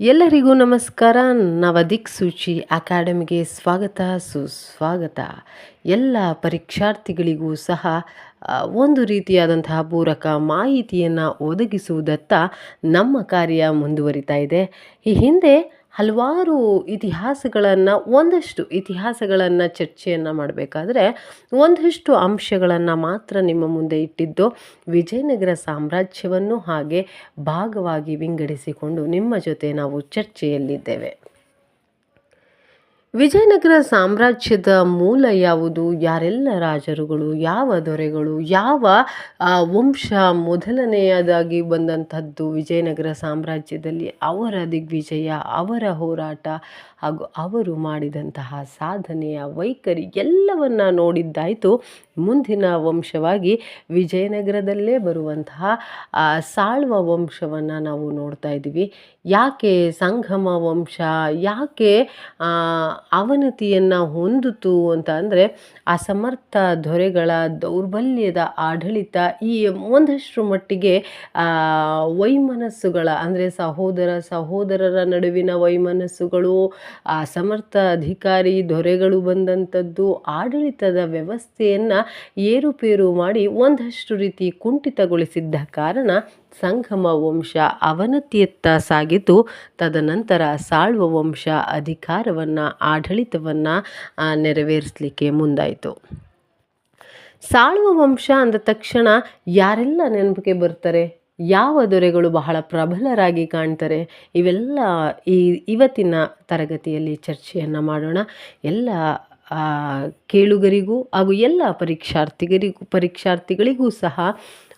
ಎಲ್ಲರಿಗೂ ನಮಸ್ಕಾರ. ನವದಿಕ್ಸೂಚಿ ಅಕಾಡೆಮಿಗೆ ಸ್ವಾಗತ, ಸುಸ್ವಾಗತ. ಎಲ್ಲ ಪರೀಕ್ಷಾರ್ಥಿಗಳಿಗೂ ಸಹ ಒಂದು ರೀತಿಯಾದಂತಹ ಪೂರಕ ಮಾಹಿತಿಯನ್ನು ಒದಗಿಸುವುದತ್ತ ನಮ್ಮ ಕಾರ್ಯ ಮುಂದುವರಿತಾ ಇದೆ. ಈ ಹಿಂದೆ ಹಲವಾರು ಇತಿಹಾಸಗಳನ್ನು, ಒಂದಷ್ಟು ಇತಿಹಾಸಗಳನ್ನು ಚರ್ಚೆಯನ್ನು ಮಾಡಬೇಕಾದ್ರೆ, ಒಂದಷ್ಟು ಅಂಶಗಳನ್ನು ಮಾತ್ರ ನಿಮ್ಮ ಮುಂದೆ ಇಟ್ಟಿದ್ದು ವಿಜಯನಗರ ಸಾಮ್ರಾಜ್ಯವನ್ನು ಹಾಗೆ ಭಾಗವಾಗಿ ವಿಂಗಡಿಸಿಕೊಂಡು ನಿಮ್ಮ ಜೊತೆ ನಾವು ಚರ್ಚೆಯಲ್ಲಿದ್ದೇವೆ. ವಿಜಯನಗರ ಸಾಮ್ರಾಜ್ಯದ ಮೂಲ ಯಾವುದು? ಯಾರೆಲ್ಲ ರಾಜರುಗಳು? ಯಾವ ದೊರೆಗಳು? ಯಾವ ವಂಶ ಮೊದಲನೆಯದಾಗಿ ಬಂದಂಥದ್ದು ವಿಜಯನಗರ ಸಾಮ್ರಾಜ್ಯದಲ್ಲಿ? ಅವರ ದಿಗ್ವಿಜಯ, ಅವರ ಹೋರಾಟ ಹಾಗೂ ಅವರು ಮಾಡಿದಂತಹ ಸಾಧನೆಯ ವೈಖರಿ ಎಲ್ಲವನ್ನ ನೋಡಿದ್ದಾಯಿತು. ಮುಂದಿನ ವಂಶವಾಗಿ ವಿಜಯನಗರದಲ್ಲೇ ಬರುವಂತಹ ಸಾಳ್ವ ವಂಶವನ್ನು ನಾವು ನೋಡ್ತಾ ಇದ್ದೀವಿ. ಯಾಕೆ ಸಂಗಮ ವಂಶ, ಯಾಕೆ ಅವನತಿಯನ್ನು ಹೊಂದಿತು ಅಂತ ಅಂದರೆ, ಅಸಮರ್ಥ ದೊರೆಗಳ ದೌರ್ಬಲ್ಯದ ಆಡಳಿತ ಈ ಒಂದಷ್ಟು ಮಟ್ಟಿಗೆ ವೈಮನಸ್ಸುಗಳ ಅಂದರೆ ಸಹೋದರ ಸಹೋದರರ ನಡುವಿನ ವೈಮನಸ್ಸುಗಳು ಅಸಮರ್ಥ ಅಧಿಕಾರಿ ದೊರೆಗಳು ಬಂದಂಥದ್ದು ಆಡಳಿತದ ವ್ಯವಸ್ಥೆಯನ್ನು ಏರುಪೇರು ಮಾಡಿ ಒಂದಷ್ಟು ರೀತಿ ಕುಂಠಿತಗೊಳಿಸಿದ್ದ ಕಾರಣ ಸಂಗಮ ವಂಶ ಅವನತಿಯತ್ತ ಸಾಗಿತು. ತದನಂತರ ಸಾಳ್ವ ವಂಶ ಅಧಿಕಾರವನ್ನು, ಆಡಳಿತವನ್ನು ನೆರವೇರಿಸಲಿಕ್ಕೆ ಮುಂದಾಯಿತು. ಸಾಳ್ವ ವಂಶ ಅಂದ ತಕ್ಷಣ ಯಾರೆಲ್ಲ ನೆನಪಿಗೆ ಬರ್ತಾರೆ? ಯಾವ ದೊರೆಗಳು ಬಹಳ ಪ್ರಬಲರಾಗಿ ಕಾಣ್ತಾರೆ? ಇವೆಲ್ಲ ಈ ಇವತ್ತಿನ ತರಗತಿಯಲ್ಲಿ ಚರ್ಚೆಯನ್ನು ಮಾಡೋಣ. ಎಲ್ಲ ಕೇಳುಗರಿಗೂ ಹಾಗೂ ಎಲ್ಲ ಪರೀಕ್ಷಾರ್ಥಿಗರಿಗೂ, ಪರೀಕ್ಷಾರ್ಥಿಗಳಿಗೂ ಸಹ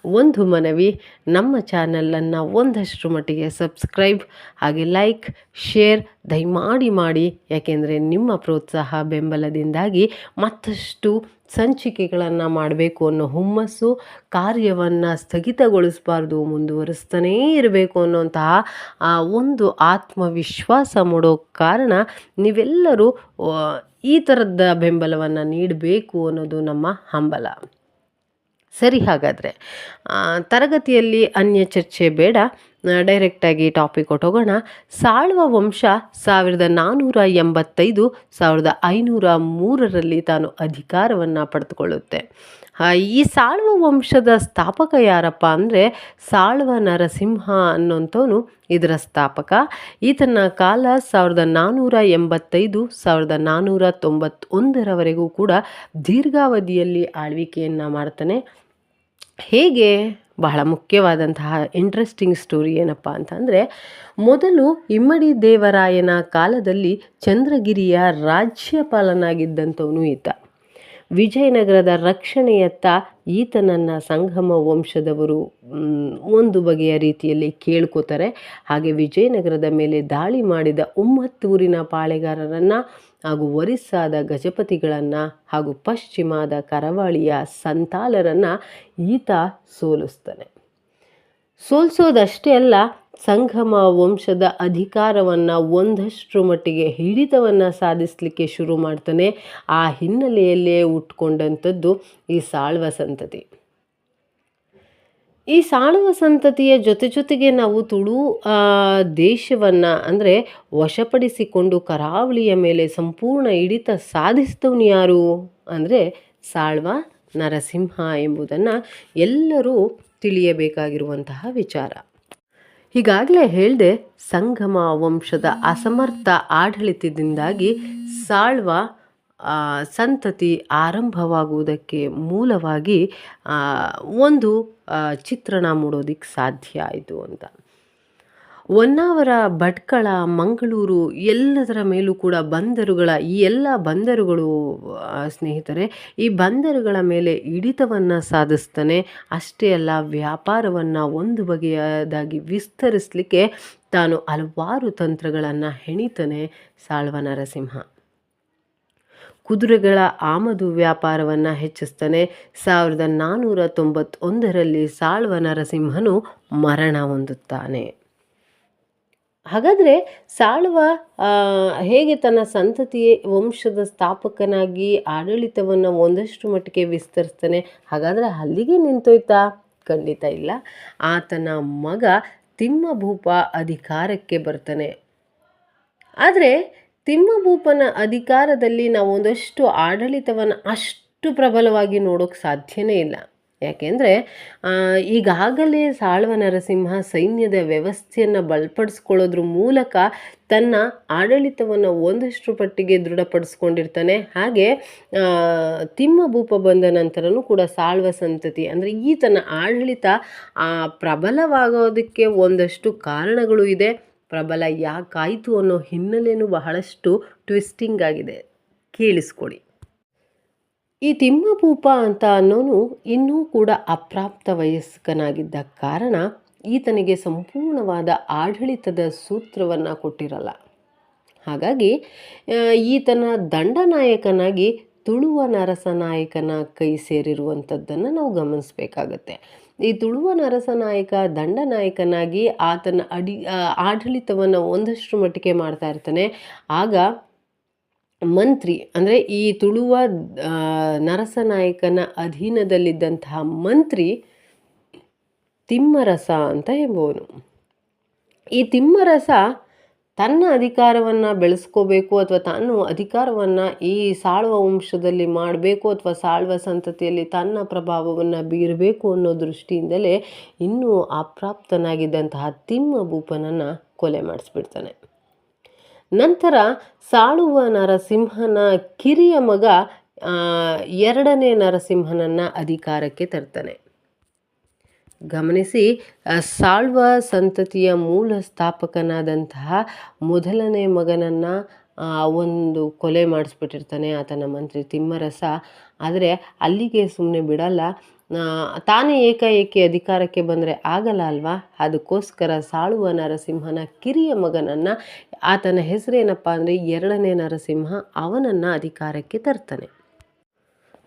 ಒಂದು ಮನವಿ. ನಮ್ಮ ಚಾನಲನ್ನು ಒಂದಷ್ಟು ಮಟ್ಟಿಗೆ ಸಬ್ಸ್ಕ್ರೈಬ್ ಹಾಗೆ ಲೈಕ್, ಶೇರ್ ದಯಮಾಡಿ ಮಾಡಿ. ಯಾಕೆಂದರೆ ನಿಮ್ಮ ಪ್ರೋತ್ಸಾಹ ಬೆಂಬಲದಿಂದಾಗಿ ಮತ್ತಷ್ಟು ಸಂಚಿಕೆಗಳನ್ನು ಮಾಡಬೇಕು ಅನ್ನೋ ಹುಮ್ಮಸ್ಸು ಕಾರ್ಯವನ್ನು ಸ್ಥಗಿತಗೊಳಿಸಬಾರ್ದು, ಮುಂದುವರಿಸ್ತಾನೇ ಇರಬೇಕು ಅನ್ನೋಂತಹ ಆ ಒಂದು ಆತ್ಮವಿಶ್ವಾಸ ಮೂಡೋ ಕಾರಣ ನೀವೆಲ್ಲರೂ ಈ ಥರದ ಬೆಂಬಲವನ್ನು ನೀಡಬೇಕು ಅನ್ನೋದು ನಮ್ಮ ಹಂಬಲ. ಸರಿ ಹಾಗಾದರೆ. ತರಗತಿಯಲ್ಲಿ ಅನ್ಯ ಚರ್ಚೆ ಬೇಡ. ಡೈರೆಕ್ಟಾಗಿ ಟಾಪಿಕ್ ಹೊಟ್ಟೋಗೋಣ ಸಾಳ್ವ ವಂಶ ಸಾವಿರದ ನಾನ್ನೂರ ಎಂಬತ್ತೈದು, ಸಾವಿರದ ಐನೂರ ಮೂರರಲ್ಲಿ ತಾನು ಅಧಿಕಾರವನ್ನು ಪಡೆದುಕೊಳ್ಳುತ್ತೆ. ಈ ಸಾಳ್ವ ವಂಶದ ಸ್ಥಾಪಕ ಯಾರಪ್ಪ ಅಂದರೆ ಸಾಳ್ವ ನರಸಿಂಹ ಅನ್ನೋಂಥವನು ಇದರ ಸ್ಥಾಪಕ. ಈತನ ಕಾಲ ಸಾವಿರದ ನಾನ್ನೂರ ಎಂಬತ್ತೈದು, ಸಾವಿರದ ನಾನ್ನೂರ ತೊಂಬತ್ತೊಂದರವರೆಗೂ ಕೂಡ ದೀರ್ಘಾವಧಿಯಲ್ಲಿ ಆಳ್ವಿಕೆಯನ್ನು ಮಾಡ್ತಾನೆ. ಹೇಗೆ? ಬಹಳ ಮುಖ್ಯವಾದಂತಹ ಇಂಟ್ರೆಸ್ಟಿಂಗ್ ಸ್ಟೋರಿ ಏನಪ್ಪ ಅಂತಂದರೆ, ಮೊದಲು ಇಮ್ಮಡಿ ದೇವರಾಯನ ಕಾಲದಲ್ಲಿ ಚಂದ್ರಗಿರಿಯ ರಾಜ್ಯಪಾಲನಾಗಿದ್ದಂಥವನು ಈತ. ವಿಜಯನಗರದ ರಕ್ಷಣೆಯತ್ತ ಈತನನ್ನ ಸಂಗಮ ವಂಶದವರು ಒಂದು ಬಗೆಯ ರೀತಿಯಲ್ಲಿ ಕೇಳ್ಕೋತಾರೆ. ಹಾಗೆ ವಿಜಯನಗರದ ಮೇಲೆ ದಾಳಿ ಮಾಡಿದ ಉಮ್ಮತ್ತೂರಿನ ಪಾಳೆಗಾರರನ್ನು ಹಾಗೂ ಒರಿಸ್ಸಾದ ಗಜಪತಿಗಳನ್ನು ಹಾಗೂ ಪಶ್ಚಿಮದ ಕರಾವಳಿಯ ಸಂತಾಲರನ್ನು ಈತ ಸೋಲಿಸ್ತಾನೆ. ಸೋಲಿಸೋದಷ್ಟೇ ಅಲ್ಲ, ಸಂಗಮ ವಂಶದ ಅಧಿಕಾರವನ್ನು ಒಂದಷ್ಟು ಮಟ್ಟಿಗೆ ಹಿಡಿತವನ್ನು ಸಾಧಿಸಲಿಕ್ಕೆ ಶುರು ಮಾಡ್ತಾನೆ ಆ ಹಿನ್ನೆಲೆಯಲ್ಲೇ ಉಟ್ಕೊಂಡಂಥದ್ದು ಈ ಸಾಳ್ವ ಸಂತತಿ. ಈ ಸಾಳುವ ಸಂತತಿಯ ಜೊತೆ ಜೊತೆಗೆ ನಾವು ತುಳು ದೇಶವನ್ನು ಅಂದರೆ ವಶಪಡಿಸಿಕೊಂಡು ಕರಾವಳಿಯ ಮೇಲೆ ಸಂಪೂರ್ಣ ಹಿಡಿತ ಸಾಧಿಸಿದವನು ಯಾರು ಅಂದರೆ ಸಾಳ್ವ ನರಸಿಂಹ ಎಂಬುದನ್ನು ಎಲ್ಲರೂ ತಿಳಿಯಬೇಕಾಗಿರುವಂತಹ ವಿಚಾರ. ಈಗಾಗಲೇ ಹೇಳಿದೆ ಸಂಗಮ ವಂಶದ ಅಸಮರ್ಥ ಆಡಳಿತದಿಂದಾಗಿ ಸಾಳ್ವ ಸಂತತಿ ಆರಂಭವಾಗುವುದಕ್ಕೆ ಮೂಲವಾಗಿ ಒಂದು ಚಿತ್ರಣ ಮೂಡೋದಕ್ಕೆ ಸಾಧ್ಯ ಆಯಿತು ಅಂತ. ಹೊನ್ನಾವರ, ಭಟ್ಕಳ, ಮಂಗಳೂರು ಎಲ್ಲದರ ಮೇಲೂ ಕೂಡ ಬಂದರುಗಳ, ಈ ಎಲ್ಲ ಬಂದರುಗಳು ಸ್ನೇಹಿತರೆ, ಈ ಬಂದರುಗಳ ಮೇಲೆ ಹಿಡಿತವನ್ನು ಸಾಧಿಸ್ತಾನೆ, ಅಷ್ಟೇ ಅಲ್ಲ ವ್ಯಾಪಾರವನ್ನು ಒಂದು ಬಗೆಯದಾಗಿ ವಿಸ್ತರಿಸಲಿಕ್ಕೆ ತಾನು ಹಲವಾರು ತಂತ್ರಗಳನ್ನು ಹೆಣಿತಾನೆ ಸಾಳ್ವ ನರಸಿಂಹ. ಕುದುರೆಗಳ ಆಮದು ವ್ಯಾಪಾರವನ್ನು ಹೆಚ್ಚಿಸ್ತಾನೆ, ಸಾವಿರದ ನಾನ್ನೂರ ತೊಂಬತ್ತೊಂದರಲ್ಲಿ ಸಾಳ್ವ ನರಸಿಂಹನು ಮರಣ ಹೊಂದುತ್ತಾನೆ. ಹಾಗಾದರೆ ಸಾಳ್ವ ಹೇಗೆ ತನ್ನ ಸಂತತಿಯ ವಂಶದ ಸ್ಥಾಪಕನಾಗಿ ಆಡಳಿತವನ್ನು ಒಂದಷ್ಟು ಮಟ್ಟಿಗೆ ವಿಸ್ತರಿಸ್ತಾನೆ? ಹಾಗಾದರೆ ಅಲ್ಲಿಗೆ ನಿಂತೋಯ್ತಾ? ಖಂಡಿತ ಇಲ್ಲ. ಆತನ ಮಗ ತಿಮ್ಮಭೂಪ ಅಧಿಕಾರಕ್ಕೆ ಬರ್ತಾನೆ. ಆದರೆ ತಿಮ್ಮಭೂಪನ ಅಧಿಕಾರದಲ್ಲಿ ನಾವು ಒಂದಷ್ಟು ಆಡಳಿತವನ್ನು ಅಷ್ಟು ಪ್ರಬಲವಾಗಿ ನೋಡೋಕ್ಕೆ ಸಾಧ್ಯನೇ ಇಲ್ಲ. ಯಾಕೆಂದರೆ ಈಗಾಗಲೇ ಸಾಳ್ವ ನರಸಿಂಹ ಸೈನ್ಯದ ವ್ಯವಸ್ಥೆಯನ್ನು ಬಲಪಡಿಸ್ಕೊಳ್ಳೋದ್ರ ಮೂಲಕ ತನ್ನ ಆಡಳಿತವನ್ನು ಒಂದಷ್ಟು ಪಟ್ಟಿಗೆ ದೃಢಪಡಿಸ್ಕೊಂಡಿರ್ತಾನೆ. ಹಾಗೆ ತಿಮ್ಮ ಭೂಪ ಬಂದ ನಂತರನೂ ಕೂಡ ಸಾಳ್ವ ಸಂತತಿ. ಅಂದರೆ ಈತನ ಆಡಳಿತ ಆ, ಪ್ರಬಲವಾಗೋದಕ್ಕೆ ಒಂದಷ್ಟು ಕಾರಣಗಳು ಇದೆ. ಪ್ರಬಲ ಯಾಕಾಯಿತು ಅನ್ನೋ ಹಿನ್ನೆಲೆಯೂ ಬಹಳಷ್ಟು ಟ್ವಿಸ್ಟಿಂಗ್ ಆಗಿದೆ. ಕೇಳಿಸ್ಕೊಳ್ಳಿ. ಈ ತಿಮ್ಮಭೂಪ ಅಂತ ಅನ್ನೋನು ಇನ್ನೂ ಕೂಡ ಅಪ್ರಾಪ್ತ ವಯಸ್ಕನಾಗಿದ್ದ ಕಾರಣ ಈತನಿಗೆ ಸಂಪೂರ್ಣವಾದ ಆಡಳಿತದ ಸೂತ್ರವನ್ನು ಕೊಟ್ಟಿರಲ್ಲ. ಹಾಗಾಗಿ ಈತನ ದಂಡನಾಯಕನಾಗಿ ತುಳುವ ನರಸನಾಯಕನ ಕೈ ಸೇರಿರುವಂಥದ್ದನ್ನು ನಾವು ಗಮನಿಸಬೇಕಾಗತ್ತೆ. ಈ ತುಳುವ ನರಸನಾಯಕ ದಂಡನಾಯಕನಾಗಿ ಆತನ ಅಡಿ ಆಡಳಿತವನ್ನು ಒಂದಷ್ಟು ಮಟ್ಟಿಗೆ ಮಾಡ್ತಾ ಇರ್ತಾನೆ. ಆಗ ಮಂತ್ರಿ, ಅಂದರೆ ಈ ತುಳುವ ನರಸನಾಯಕನ ಅಧೀನದಲ್ಲಿದ್ದಂತಹ ಮಂತ್ರಿ ತಿಮ್ಮರಸ ಅಂತ ಎಂಬುವನು. ಈ ತಿಮ್ಮರಸ ತನ್ನ ಅಧಿಕಾರವನ್ನು ಬೆಳೆಸ್ಕೋಬೇಕು ಅಥವಾ ತಾನು ಅಧಿಕಾರವನ್ನು ಈ ಸಾಳ್ವ ವಂಶದಲ್ಲಿ ಮಾಡಬೇಕು ಅಥವಾ ಸಾಳ್ವ ಸಂತತಿಯಲ್ಲಿ ತನ್ನ ಪ್ರಭಾವವನ್ನು ಬೀರಬೇಕು ಅನ್ನೋ ದೃಷ್ಟಿಯಿಂದಲೇ ಇನ್ನೂ ಅಪ್ರಾಪ್ತನಾಗಿದ್ದಂತಹ ತಿಮ್ಮ ಭೂಪನನ್ನು ಕೊಲೆ ಮಾಡಿಸ್ಬಿಡ್ತಾನೆ. ನಂತರ ಸಾಳುವ ನರಸಿಂಹನ ಕಿರಿಯ ಮಗ ಎರಡನೇ ನರಸಿಂಹನನ್ನು ಅಧಿಕಾರಕ್ಕೆ ತರ್ತಾನೆ. ಗಮನಿಸಿ ಸಾಳ್ವ ಸಂತತಿಯ ಮೂಲ ಸ್ಥಾಪಕನಾದಂತಹ ಮೊದಲನೇ ಮಗನನ್ನು ಒಂದು ಕೊಲೆ ಮಾಡಿಸ್ಬಿಟ್ಟಿರ್ತಾನೆ ಆತನ ಮಂತ್ರಿ ತಿಮ್ಮರಸ. ಆದರೆ ಅಲ್ಲಿಗೆ ಸುಮ್ಮನೆ ಬಿಡಲ್ಲ. ತಾನೇ ಏಕಾಏಕಿ ಅಧಿಕಾರಕ್ಕೆ ಬಂದರೆ ಆಗಲ್ಲ ಅಲ್ವಾ? ಅದಕ್ಕೋಸ್ಕರ ಸಾಳುವ ನರಸಿಂಹನ ಕಿರಿಯ ಮಗನನ್ನು ಆತನ ಹೆಸರೇನಪ್ಪ ಅಂದರೆ ಎರಡನೇ ನರಸಿಂಹ ಅವನನ್ನು ಅಧಿಕಾರಕ್ಕೆ ತರ್ತಾನೆ.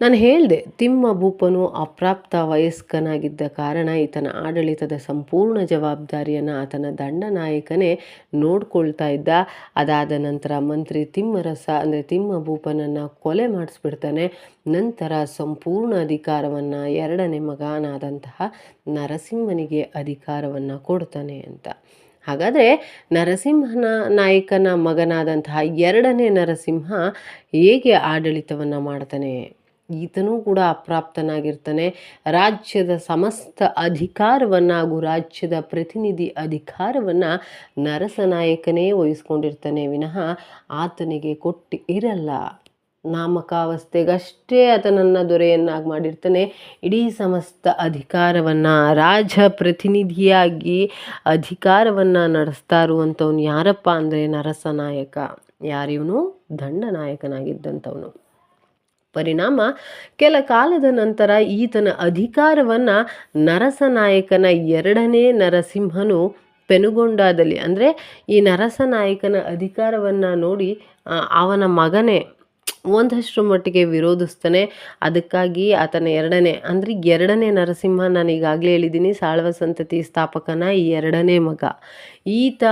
ನಾನು ಹೇಳಿದೆ, ತಿಮ್ಮ ಭೂಪನು ಅಪ್ರಾಪ್ತ ವಯಸ್ಕನಾಗಿದ್ದ ಕಾರಣ ಈತನ ಆಡಳಿತದ ಸಂಪೂರ್ಣ ಜವಾಬ್ದಾರಿಯನ್ನು ಆತನ ದಂಡನಾಯಕನೇ ನೋಡ್ಕೊಳ್ತಾ ಇದ್ದ. ಅದಾದ ನಂತರ ಮಂತ್ರಿ ತಿಮ್ಮರಸ, ಅಂದರೆ ತಿಮ್ಮ ಭೂಪನನ್ನು ಕೊಲೆ ಮಾಡಿಸ್ಬಿಡ್ತಾನೆ. ನಂತರ ಸಂಪೂರ್ಣ ಅಧಿಕಾರವನ್ನು ಎರಡನೇ ಮಗನಾದಂತಹ ನರಸಿಂಹನಿಗೆ ಅಧಿಕಾರವನ್ನು ಕೊಡ್ತಾನೆ ಅಂತ. ಹಾಗಾದರೆ ನರಸಿಂಹನ ನಾಯಕನ ಮಗನಾದಂತಹ ಎರಡನೇ ನರಸಿಂಹ ಹೇಗೆ ಆಡಳಿತವನ್ನು ಮಾಡ್ತಾನೆ? ಈತನೂ ಕೂಡ ಅಪ್ರಾಪ್ತನಾಗಿರ್ತಾನೆ. ರಾಜ್ಯದ ಸಮಸ್ತ ಅಧಿಕಾರವನ್ನು ಹಾಗೂ ರಾಜ್ಯದ ಪ್ರತಿನಿಧಿ ಅಧಿಕಾರವನ್ನು ನರಸನಾಯಕನೇ ವಹಿಸ್ಕೊಂಡಿರ್ತಾನೆ. ವಿನಃ ಆತನಿಗೆ ಕೊಟ್ಟು ಇರಲ್ಲ. ನಾಮಕಾವಸ್ಥೆಗಷ್ಟೇ ಆತನನ್ನು ದೊರೆಯನ್ನಾಗಿ ಮಾಡಿರ್ತಾನೆ. ಇಡೀ ಸಮಸ್ತ ಅಧಿಕಾರವನ್ನು, ರಾಜ ಪ್ರತಿನಿಧಿಯಾಗಿ ಅಧಿಕಾರವನ್ನು ನಡೆಸ್ತಾ ಇರುವಂಥವ್ನು ಯಾರಪ್ಪ ಅಂದರೆ ನರಸನಾಯಕ. ಯಾರಿವನು? ದಂಡನಾಯಕನಾಗಿದ್ದಂಥವನು. ಪರಿಣಾಮ. ಕೆಲ ಕಾಲದ ನಂತರ ಈತನ ಅಧಿಕಾರವನ್ನು ನರಸನಾಯಕನ ಎರಡನೇ ನರಸಿಂಹನು ಪೆನುಗೊಂಡಾದಲ್ಲಿ, ಅಂದರೆ ಈ ನರಸನಾಯಕನ ಅಧಿಕಾರವನ್ನು ನೋಡಿ ಅವನ ಮಗನೇ ಒಂದಷ್ಟು ಮಟ್ಟಿಗೆ ವಿರೋಧಿಸ್ತಾನೆ. ಅದಕ್ಕಾಗಿ ಆತನ ಎರಡನೇ, ಅಂದರೆ ಎರಡನೇ ನರಸಿಂಹ ನಾನು ಈಗಾಗಲೇ ಹೇಳಿದ್ದೀನಿ, ಸಾಳ್ವ ಸಂತತಿ ಸ್ಥಾಪಕನ ಈ ಎರಡನೇ ಮಗ. ಈತ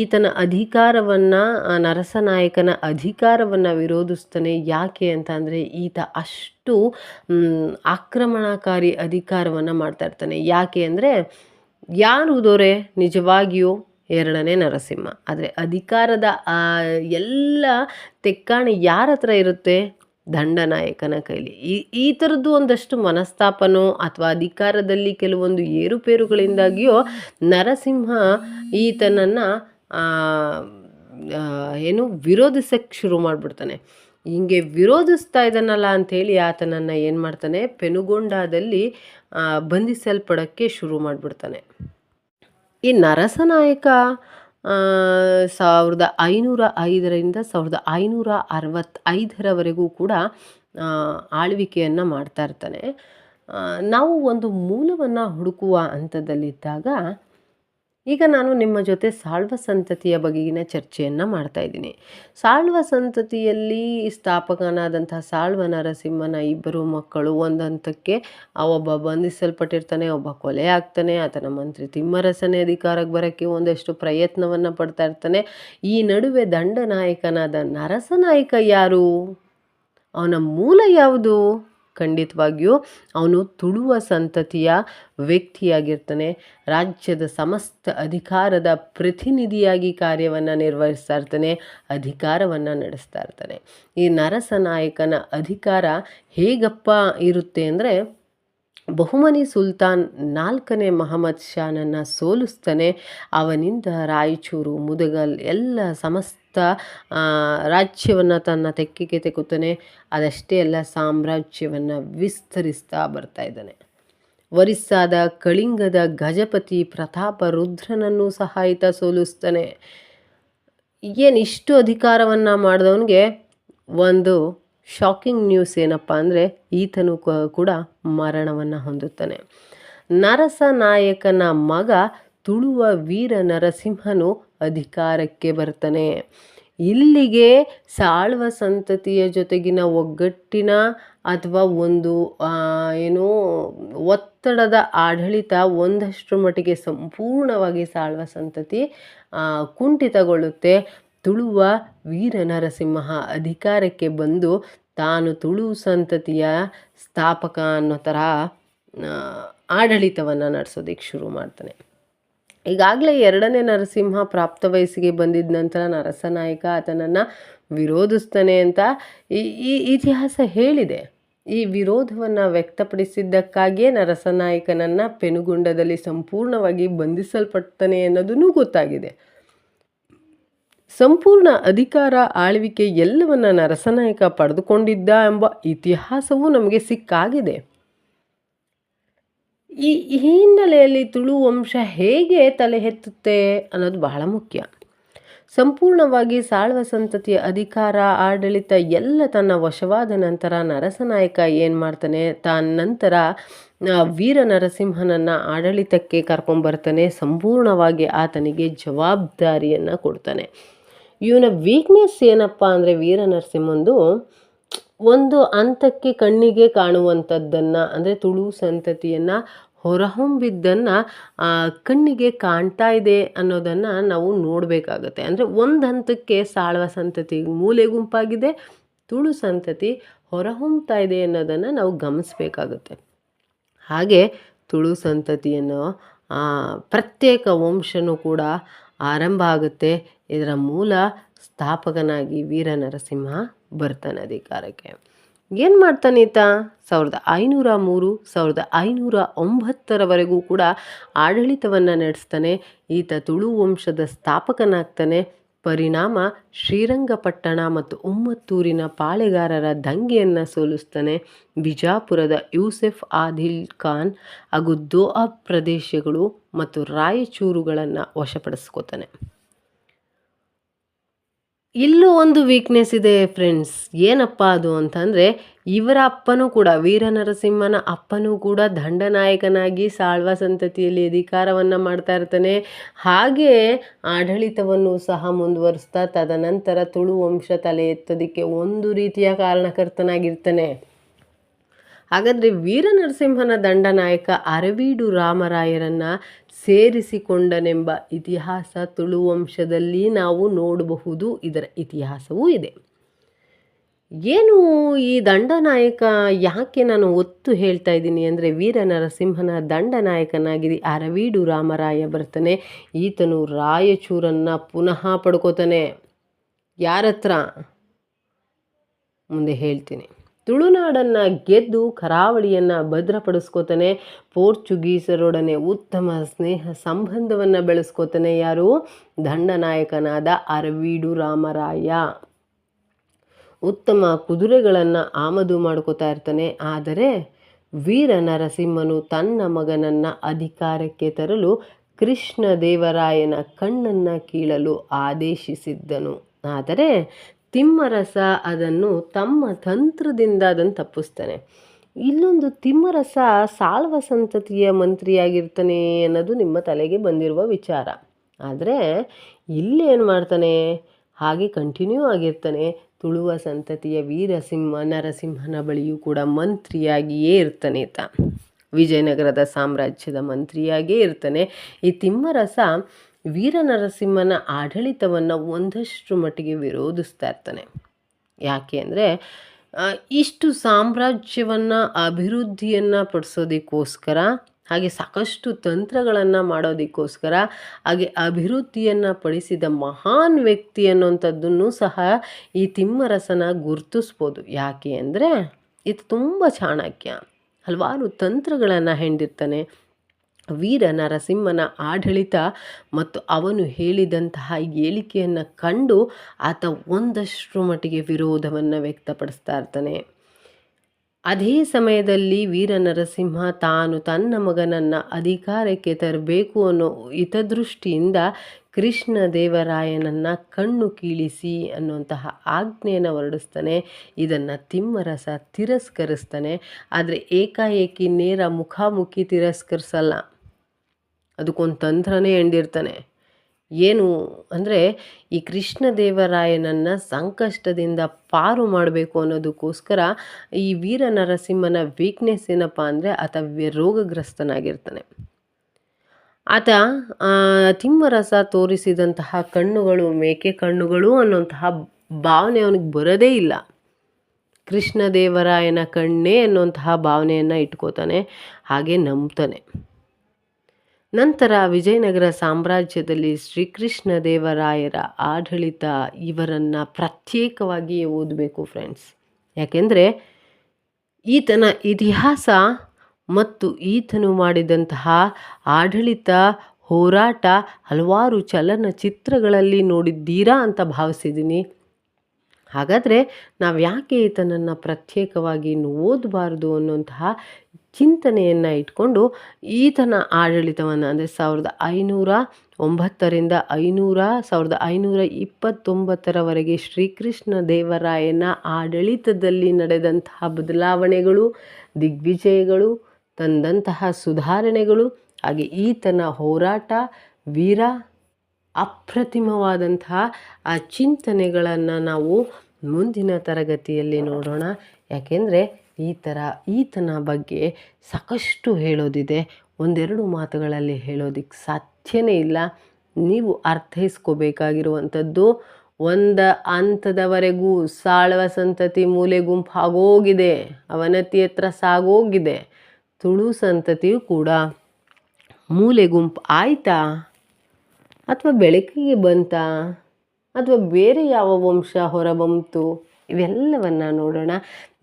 ಈತನ ಅಧಿಕಾರವನ್ನು ನರಸನಾಯಕನ ಅಧಿಕಾರವನ್ನು ವಿರೋಧಿಸ್ತಾನೆ. ಯಾಕೆ ಅಂತ ಅಂದರೆ ಈತ ಅಷ್ಟು ಆಕ್ರಮಣಕಾರಿ ಅಧಿಕಾರವನ್ನು ಮಾಡ್ತಾ ಇರ್ತಾನೆ. ಯಾಕೆ ಅಂದರೆ, ಯಾರು ದೊರೆ? ನಿಜವಾಗಿಯೂ ಎರಡನೇ ನರಸಿಂಹ. ಆದರೆ ಅಧಿಕಾರದ ಎಲ್ಲ ತೆಕ್ಕಾಣಿ ಯಾರ ಹತ್ರ ಇರುತ್ತೆ? ದಂಡನಾಯಕನ ಕೈಲಿ. ಈ ಈ ಥರದ್ದು ಒಂದಷ್ಟು ಮನಸ್ತಾಪನೋ ಅಥವಾ ಅಧಿಕಾರದಲ್ಲಿ ಕೆಲವೊಂದು ಏರುಪೇರುಗಳಿಂದಾಗಿಯೋ ನರಸಿಂಹ ಈತನನ್ನು ಏನು ವಿರೋಧಿಸಕ್ಕೆ ಶುರು ಮಾಡಿಬಿಡ್ತಾನೆ. ಹಿಂಗೆ ವಿರೋಧಿಸ್ತಾ ಇದ್ದಾನಲ್ಲ ಅಂಥೇಳಿ ಆತನನ್ನು ಏನು ಮಾಡ್ತಾನೆ? ಪೆನುಗೊಂಡಾದಲ್ಲಿ ಬಂಧಿಸಲ್ಪಡೋಕ್ಕೆ ಶುರು ಮಾಡಿಬಿಡ್ತಾನೆ. ಈ ನರಸನಾಯಕ ಸಾವಿರದ ಐನೂರ ಐದರಿಂದ ಸಾವಿರದ ಐನೂರ ಅರವತ್ತೈದರವರೆಗೂ ಕೂಡ ಆಳ್ವಿಕೆಯನ್ನು ಮಾಡ್ತಾ ಇರ್ತಾನೆ. ನಾವು ಒಂದು ಮೂಲವನ್ನು ಹುಡುಕುವ ಹಂತದಲ್ಲಿದ್ದಾಗ ಈಗ ನಾನು ನಿಮ್ಮ ಜೊತೆ ಸಾಳ್ವ ಸಂತತಿಯ ಬಗೆಗಿನ ಚರ್ಚೆಯನ್ನು ಮಾಡ್ತಾ ಇದ್ದೀನಿ. ಸಾಳ್ವ ಸಂತತಿಯಲ್ಲಿ ಸ್ಥಾಪಕನಾದಂತಹ ಸಾಳ್ವ ನರಸಿಂಹನ ಇಬ್ಬರು ಮಕ್ಕಳು ಒಂದು ಹಂತಕ್ಕೆ ಒಬ್ಬ ಬಂಧಿಸಲ್ಪಟ್ಟಿರ್ತಾನೆ, ಒಬ್ಬ ಕೊಲೆ ಆಗ್ತಾನೆ, ಆತನ ಮಂತ್ರಿ ತಿಮ್ಮರಸನೇ ಅಧಿಕಾರಕ್ಕೆ ಬರೋಕ್ಕೆ ಒಂದಷ್ಟು ಪ್ರಯತ್ನವನ್ನು ಪಡ್ತಾ ಇರ್ತಾನೆ. ಈ ನಡುವೆ ದಂಡನಾಯಕನಾದ ನರಸನಾಯಕ ಯಾರು? ಅವನ ಮೂಲ ಯಾವುದು? ಖಂಡಿತವಾಗಿಯೂ ಅವನು ತುಳುವ ಸಂತತಿಯ ವ್ಯಕ್ತಿಯಾಗಿರ್ತಾನೆ. ರಾಜ್ಯದ ಸಮಸ್ತ ಅಧಿಕಾರದ ಪ್ರತಿನಿಧಿಯಾಗಿ ಕಾರ್ಯವನ್ನು ನಿರ್ವಹಿಸ್ತಾ ಇರ್ತಾನೆ, ಅಧಿಕಾರವನ್ನು ನಡೆಸ್ತಾ ಇರ್ತಾನೆ. ಈ ನರಸನಾಯಕನ ಅಧಿಕಾರ ಹೇಗಪ್ಪ ಇರುತ್ತೆ ಅಂದರೆ, ಬಹುಮನಿ ಸುಲ್ತಾನ್ ನಾಲ್ಕನೇ ಮಹಮ್ಮದ್ ಶಾನನ್ನು ಸೋಲಿಸ್ತಾನೆ. ಅವನಿಂದ ರಾಯಚೂರು, ಮುದಗಲ್ ಎಲ್ಲ ಸಮಸ್ತ ರಾಜ್ಯವನ್ನು ತನ್ನ ತೆಕ್ಕಿಗೆ ತೆಕ್ಕುತ್ತಾನೆ ಅದಷ್ಟೇ ಅಲ್ಲ ಸಾಮ್ರಾಜ್ಯವನ್ನು ವಿಸ್ತರಿಸ್ತಾ ಬರ್ತಾ ಇದ್ದಾನೆ. ಒರಿಸ್ಸಾದ ಕಳಿಂಗದ ಗಜಪತಿ ಪ್ರತಾಪ ರುದ್ರನನ್ನು ಸಹ ಈತ ಸೋಲಿಸ್ತಾನೆ. ಏನು ಇಷ್ಟು ಅಧಿಕಾರವನ್ನು ಮಾಡಿದವನಿಗೆ ಒಂದು ಶಾಕಿಂಗ್ ನ್ಯೂಸ್ ಏನಪ್ಪ ಅಂದರೆ ಈತನು ಕೂಡ ಮರಣವನ್ನು ಹೊಂದುತ್ತಾನೆ. ನರಸ ನಾಯಕನ ಮಗ ತುಳುವ ವೀರ ನರಸಿಂಹನು ಅಧಿಕಾರಕ್ಕೆ ಬರ್ತಾನೆ. ಇಲ್ಲಿಗೆ ಸಾಳ್ವ ಸಂತತಿಯ ಜೊತೆಗಿನ ಒಗ್ಗಟ್ಟಿನ ಅಥವಾ ಒಂದು ಏನು, ಒತ್ತಡದ ಆಡಳಿತ ಒಂದಷ್ಟು ಮಟ್ಟಿಗೆ ಸಂಪೂರ್ಣವಾಗಿ ಸಾಳ್ವ ಸಂತತಿ ಕುಂಠಿತಗೊಳ್ಳುತ್ತೆ. ತುಳುವ ವೀರ ನರಸಿಂಹ ಅಧಿಕಾರಕ್ಕೆ ಬಂದು ತಾನು ತುಳು ಸಂತತಿಯ ಸ್ಥಾಪಕ ಅನ್ನೋ ಥರ ಆಡಳಿತವನ್ನು ನಡೆಸೋದಕ್ಕೆ ಶುರು ಮಾಡ್ತಾನೆ. ಈಗಾಗಲೇ ಎರಡನೇ ನರಸಿಂಹ ಪ್ರಾಪ್ತ ವಯಸ್ಸಿಗೆ ಬಂದಿದ್ದ ನಂತರ ನರಸನಾಯಕ ಆತನನ್ನು ವಿರೋಧಿಸ್ತಾನೆ ಅಂತ ಈ ಇತಿಹಾಸ ಹೇಳಿದೆ. ಈ ವಿರೋಧವನ್ನು ವ್ಯಕ್ತಪಡಿಸಿದ್ದಕ್ಕಾಗಿಯೇ ನರಸನಾಯಕನನ್ನು ಪೆನುಗುಂಡದಲ್ಲಿ ಸಂಪೂರ್ಣವಾಗಿ ಬಂಧಿಸಲ್ಪಡ್ತಾನೆ ಅನ್ನೋದನ್ನು ಗೊತ್ತಾಗಿದೆ. ಸಂಪೂರ್ಣ ಅಧಿಕಾರ ಆಳ್ವಿಕೆ ಎಲ್ಲವನ್ನ ನರಸನಾಯಕ ಪಡೆದುಕೊಂಡಿದ್ದ ಎಂಬ ಇತಿಹಾಸವೂ ನಮಗೆ ಸಿಕ್ಕಾಗಿದೆ. ಈ ಹಿನ್ನೆಲೆಯಲ್ಲಿ ತುಳು ವಂಶ ಹೇಗೆ ತಲೆ ಎತ್ತುತ್ತೆ ಅನ್ನೋದು ಬಹಳ ಮುಖ್ಯ. ಸಂಪೂರ್ಣವಾಗಿ ಸಾಳ್ವ ಸಂತತಿಯ ಅಧಿಕಾರ, ಆಡಳಿತ ಎಲ್ಲ ತನ್ನ ವಶವಾದ ನಂತರ ನರಸನಾಯಕ ಏನು ಮಾಡ್ತಾನೆ? ತಾನ ನಂತರ ವೀರ ನರಸಿಂಹನನ್ನು ಆಡಳಿತಕ್ಕೆ ಕರ್ಕೊಂಬರ್ತಾನೆ ಸಂಪೂರ್ಣವಾಗಿ ಆತನಿಗೆ ಜವಾಬ್ದಾರಿಯನ್ನು ಕೊಡ್ತಾನೆ. ಇವನ ವೀಕ್ನೆಸ್ ಏನಪ್ಪ ಅಂದರೆ ವೀರ ನರಸಿಂಹಂದು ಒಂದು ಹಂತಕ್ಕೆ ಕಣ್ಣಿಗೆ ಕಾಣುವಂಥದ್ದನ್ನು ಅಂದರೆ ತುಳು ಸಂತತಿಯನ್ನು ಹೊರಹೊಮ್ಬಿದ್ದನ್ನು ಕಣ್ಣಿಗೆ ಕಾಣ್ತಾ ಇದೆ ಅನ್ನೋದನ್ನು ನಾವು ನೋಡಬೇಕಾಗತ್ತೆ. ಅಂದರೆ ಒಂದು ಹಂತಕ್ಕೆ ಸಾಳ್ವ ಸಂತತಿ, ಮೂಲೆ ಗುಂಪಾಗಿದೆ, ತುಳು ಸಂತತಿ ಹೊರಹೊಮ್ತಾ ಇದೆ ಅನ್ನೋದನ್ನು ನಾವು ಗಮನಿಸಬೇಕಾಗುತ್ತೆ. ಹಾಗೆ ತುಳು ಸಂತತಿಯನ್ನು ಪ್ರತ್ಯೇಕ ವಂಶನೂ ಕೂಡ ಆರಂಭ ಆಗುತ್ತೆ. ಇದರ ಮೂಲ ಸ್ಥಾಪಕನಾಗಿ ವೀರ ನರಸಿಂಹ ಬರ್ತಾನೆ ಅಧಿಕಾರಕ್ಕೆ. ಏನು ಮಾಡ್ತಾನೆ ಈತ? ಸಾವಿರದ ಐನೂರ ಮೂರು, ಸಾವಿರದ ಐನೂರ ಒಂಬತ್ತರವರೆಗೂ ಕೂಡ ಆಡಳಿತವನ್ನು ನಡೆಸ್ತಾನೆ. ಈತ ತುಳು ವಂಶದ ಸ್ಥಾಪಕನಾಗ್ತಾನೆ. ಪರಿಣಾಮ ಶ್ರೀರಂಗಪಟ್ಟಣ ಮತ್ತು ಉಮ್ಮತ್ತೂರಿನ ಪಾಳೆಗಾರರ ದಂಗೆಯನ್ನು ಸೋಲಿಸ್ತಾನೆ. ಬಿಜಾಪುರದ ಯೂಸೆಫ್ ಆದಿಲ್ ಖಾನ್ ಹಾಗೂ ದೋಅಬ್ ಪ್ರದೇಶಗಳು ಮತ್ತು ರಾಯಚೂರುಗಳನ್ನು ವಶಪಡಿಸ್ಕೋತಾನೆ. ಇಲ್ಲೂ ಒಂದು ವೀಕ್ನೆಸ್ ಇದೆ ಫ್ರೆಂಡ್ಸ್ ಏನಪ್ಪ ಅದು ಅಂತಂದರೆ, ಇವರ ಅಪ್ಪನೂ ಕೂಡ, ವೀರ ನರಸಿಂಹನ ಅಪ್ಪನೂ ಕೂಡ ದಂಡನಾಯಕನಾಗಿ ಸಾಳ್ವ ಸಂತತಿಯಲ್ಲಿ ಅಧಿಕಾರವನ್ನು ಮಾಡ್ತಾ ಇರ್ತಾನೆ. ಹಾಗೆ ಆಡಳಿತವನ್ನು ಸಹ ಮುಂದುವರಿಸ್ತಾ ತದನಂತರ ತುಳು ವಂಶ ತಲೆ ಎತ್ತೋದಕ್ಕೆ ಒಂದು ರೀತಿಯ ಕಾರಣಕರ್ತನಾಗಿರ್ತಾನೆ. ಹಾಗಾದರೆ ವೀರನರಸಿಂಹನ ದಂಡನಾಯಕ ಅರವೀಡು ರಾಮರಾಯರನ್ನು ಸೇರಿಸಿಕೊಂಡನೆಂಬ ಇತಿಹಾಸ ತುಳುವಂಶದಲ್ಲಿ ನಾವು ನೋಡಬಹುದು, ಇದರ ಇತಿಹಾಸವೂ ಇದೆ. ಏನು ಈ ದಂಡನಾಯಕ ಯಾಕೆ ನಾನು ಒತ್ತು ಹೇಳ್ತಾ ಇದ್ದೀನಿ ಅಂದರೆ ವೀರನರಸಿಂಹನ ದಂಡನಾಯಕನಾಗಿದೆ ದಂಡನಾಯಕನಾಗಿ ಅರವೀಡು ರಾಮರಾಯ ಬರ್ತಾನೆ, ಈತನು ರಾಯಚೂರನ್ನು ಪುನಃ ಪಡ್ಕೋತಾನೆ. ಯಾರತ್ರ? ಮುಂದೆ ಹೇಳ್ತೀನಿ. ತುಳುನಾಡನ್ನು ಗೆದ್ದು ಕರಾವಳಿಯನ್ನು ಭದ್ರಪಡಿಸ್ಕೋತಾನೆ, ಪೋರ್ಚುಗೀಸರೊಡನೆ ಉತ್ತಮ ಸ್ನೇಹ ಸಂಬಂಧವನ್ನು ಬೆಳೆಸ್ಕೋತಾನೆ ಯಾರು? ದಂಡನಾಯಕನಾದ ಅರವೀಡು ರಾಮರಾಯ. ಉತ್ತಮ ಕುದುರೆಗಳನ್ನು ಆಮದು ಮಾಡ್ಕೋತಾ ಇರ್ತಾನೆ. ಆದರೆ ವೀರ ನರಸಿಂಹನು ತನ್ನ ಮಗನನ್ನು ಅಧಿಕಾರಕ್ಕೆ ತರಲು ಕೃಷ್ಣ ದೇವರಾಯನ ಕಣ್ಣನ್ನು ಕೀಳಲು ಆದೇಶಿಸಿದ್ದನು. ಆದರೆ ತಿಮ್ಮರಸ ಅದನ್ನು ತಮ್ಮ ತಂತ್ರದಿಂದ ಅದನ್ನು ತಪ್ಪಿಸ್ತಾನೆ. ಇಲ್ಲೊಂದು ತಿಮ್ಮರಸ ಸಾಳ್ವ ಸಂತತಿಯ ಮಂತ್ರಿಯಾಗಿರ್ತಾನೆ ಅನ್ನೋದು ನಿಮ್ಮ ತಲೆಗೆ ಬಂದಿರುವ ವಿಚಾರ. ಆದರೆ ಇಲ್ಲಿ ಏನು ಮಾಡ್ತಾನೆ? ಹಾಗೆ ಕಂಟಿನ್ಯೂ ಆಗಿರ್ತಾನೆ. ತುಳುವ ಸಂತತಿಯ ವೀರಸಿಂಹ, ನರಸಿಂಹನ ಬಳಿಯೂ ಕೂಡ ಮಂತ್ರಿಯಾಗಿಯೇ ಇರ್ತಾನೆ ತ ವಿಜಯನಗರದ ಸಾಮ್ರಾಜ್ಯದ ಮಂತ್ರಿಯಾಗಿಯೇ ಇರ್ತಾನೆ. ಈ ತಿಮ್ಮರಸ ವೀರನರಸಿಂಹನ ಆಡಳಿತವನ್ನು ಒಂದಷ್ಟು ಮಟ್ಟಿಗೆ ವಿರೋಧಿಸ್ತಾ ಇರ್ತಾನೆ. ಯಾಕೆ ಅಂದರೆ ಇಷ್ಟು ಸಾಮ್ರಾಜ್ಯವನ್ನು, ಅಭಿವೃದ್ಧಿಯನ್ನು ಪಡಿಸೋದಕ್ಕೋಸ್ಕರ, ಹಾಗೆ ಸಾಕಷ್ಟು ತಂತ್ರಗಳನ್ನು ಮಾಡೋದಕ್ಕೋಸ್ಕರ, ಹಾಗೆ ಅಭಿವೃದ್ಧಿಯನ್ನು ಪಡಿಸಿದ ಮಹಾನ್ ವ್ಯಕ್ತಿ ಅನ್ನೋಂಥದ್ದನ್ನು ಸಹ ಈ ತಿಮ್ಮರಸನ ಗುರುತಿಸ್ಬೋದು. ಯಾಕೆ ಅಂದರೆ, ಇದು ತುಂಬ ಚಾಣಕ್ಯ. ಹಲವಾರು ತಂತ್ರಗಳನ್ನು ಹೆಂಡಿರ್ತಾನೆ. ವೀರ ನರಸಿಂಹನ ಆಡಳಿತ ಮತ್ತು ಅವನು ಹೇಳಿದಂತಹ ಹೇಳಿಕೆಯನ್ನು ಕಂಡು ಆತ ಒಂದಷ್ಟು ಮಟ್ಟಿಗೆ ವಿರೋಧವನ್ನು ವ್ಯಕ್ತಪಡಿಸ್ತಾ ಇರ್ತಾನೆ. ಅದೇ ಸಮಯದಲ್ಲಿ ವೀರ ನರಸಿಂಹ ತಾನು ತನ್ನ ಮಗನನ್ನು ಅಧಿಕಾರಕ್ಕೆ ತರಬೇಕು ಅನ್ನೋ ಹಿತದೃಷ್ಟಿಯಿಂದ ಕೃಷ್ಣ ದೇವರಾಯನನ್ನು ಕಣ್ಣು ಕೀಳಿಸಿ ಅನ್ನುವಂತಹ ಆಜ್ಞೆಯನ್ನು ಹೊರಡಿಸ್ತಾನೆ. ಇದನ್ನು ತಿಮ್ಮರಸ ತಿರಸ್ಕರಿಸ್ತಾನೆ. ಆದರೆ ಏಕಾಏಕಿ ನೇರ ಮುಖಾಮುಖಿ ತಿರಸ್ಕರಿಸಲ್ಲ. ಅದಕ್ಕೊಂದು ತಂತ್ರನೇ ಎಂಡಿರ್ತಾನೆ ಏನು ಅಂದರೆ ಈ ಕೃಷ್ಣ ದೇವರಾಯನನ್ನು ಸಂಕಷ್ಟದಿಂದ ಪಾರು ಮಾಡಬೇಕು ಅನ್ನೋದಕ್ಕೋಸ್ಕರ ಈ ವೀರ ನರಸಿಂಹನ ವೀಕ್ನೆಸ್ ಏನಪ್ಪ ಅಂದರೆ ಆತ ರೋಗಗ್ರಸ್ತನಾಗಿರ್ತಾನೆ. ಆತ ತಿಮ್ಮರಸ ತೋರಿಸಿದಂತಹ ಕಣ್ಣುಗಳು, ಮೇಕೆ ಕಣ್ಣುಗಳು ಅನ್ನೋಂತಹ ಭಾವನೆ ಅವನಿಗೆ ಬರೋದೇ ಇಲ್ಲ. ಕೃಷ್ಣದೇವರಾಯನ ಕಣ್ಣೇ ಅನ್ನುವಂತಹ ಭಾವನೆಯನ್ನು ಇಟ್ಕೋತಾನೆ, ಹಾಗೆ ನಂಬ್ತಾನೆ. ನಂತರ ವಿಜಯನಗರ ಸಾಮ್ರಾಜ್ಯದಲ್ಲಿ ಶ್ರೀಕೃಷ್ಣ ದೇವರಾಯರ ಆಡಳಿತ ಇವರನ್ನು ಪ್ರತ್ಯೇಕವಾಗಿ ಓದಬೇಕು ಫ್ರೆಂಡ್ಸ್ ಯಾಕೆಂದರೆ ಈತನ ಇತಿಹಾಸ ಮತ್ತು ಈತನು ಮಾಡಿದಂತಹ ಆಡಳಿತ, ಹೋರಾಟ, ಹಲವಾರು ಚಲನಚಿತ್ರಗಳಲ್ಲಿ ನೋಡಿದ್ದೀರಾ ಅಂತ ಭಾವಿಸಿದ್ದೀನಿ. ಹಾಗಾದರೆ ನಾವು ಯಾಕೆ ಈತನನ್ನು ಪ್ರತ್ಯೇಕವಾಗಿ ಇನ್ನು ಓದಬಾರ್ದು ಅನ್ನುವಂತಹ ಚಿಂತನೆಯನ್ನು ಇಟ್ಕೊಂಡು ಈತನ ಆಡಳಿತವನ್ನು, ಅಂದರೆ ಸಾವಿರದ ಐನೂರ ಒಂಬತ್ತರಿಂದ ಐನೂರ, ಸಾವಿರದ ಐನೂರ ಇಪ್ಪತ್ತೊಂಬತ್ತರವರೆಗೆ ಶ್ರೀಕೃಷ್ಣ ದೇವರಾಯನ ಆಡಳಿತದಲ್ಲಿ ನಡೆದಂತಹ ಬದಲಾವಣೆಗಳು, ದಿಗ್ವಿಜಯಗಳು, ತಂದಂತಹ ಸುಧಾರಣೆಗಳು, ಹಾಗೆ ಈತನ ಹೋರಾಟ, ವೀರ ಅಪ್ರತಿಮವಾದಂತಹ ಆ ಚಿಂತನೆಗಳನ್ನು ನಾವು ಮುಂದಿನ ತರಗತಿಯಲ್ಲಿ ನೋಡೋಣ. ಯಾಕೆಂದರೆ ಈ ಥರ ಈತನ ಬಗ್ಗೆ ಸಾಕಷ್ಟು ಹೇಳೋದಿದೆ. ಒಂದೆರಡು ಮಾತುಗಳಲ್ಲಿ ಹೇಳೋದಕ್ಕೆ ಸಾಧ್ಯನೇ ಇಲ್ಲ. ನೀವು ಅರ್ಥೈಸ್ಕೋಬೇಕಾಗಿರುವಂಥದ್ದು, ಒಂದು ಹಂತದವರೆಗೂ ಸಾಳುವ ಸಂತತಿ ಮೂಲೆ ಗುಂಪು ಆಗೋಗಿದೆ. ಅವನತಿ ಹತ್ರ ಸಾಗೋಗಿದೆ. ತುಳು ಸಂತತಿಯು ಕೂಡ ಮೂಲೆ ಗುಂಪು ಆಯ್ತಾ? ಅಥವಾ ಬೆಳಕಿಗೆ ಬಂತಾ ಅಥವಾ ಬೇರೆ ಯಾವ ವಂಶ ಹೊರಬಂತು? ಇವೆಲ್ಲವನ್ನು ನೋಡೋಣ.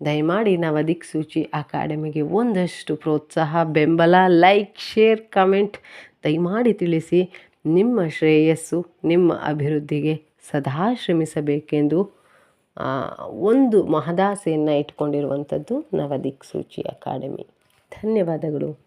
ದಯಮಾಡಿ ನವದಿಕ್ಸೂಚಿ ಅಕಾಡೆಮಿಗೆ ಒಂದಷ್ಟು ಪ್ರೋತ್ಸಾಹ, ಬೆಂಬಲ, ಲೈಕ್, ಶೇರ್, ಕಮೆಂಟ್ ದಯಮಾಡಿ ತಿಳಿಸಿ. ನಿಮ್ಮ ಶ್ರೇಯಸ್ಸು ನಿಮ್ಮ ಅಭಿವೃದ್ಧಿಗೆ ಸದಾ ಶ್ರಮಿಸಬೇಕೆಂದು ಒಂದು ಮಹದಾಸೆಯನ್ನು ಇಟ್ಕೊಂಡಿರುವಂಥದ್ದು ನವದಿಕ್ಸೂಚಿ ಅಕಾಡೆಮಿ. ಧನ್ಯವಾದಗಳು.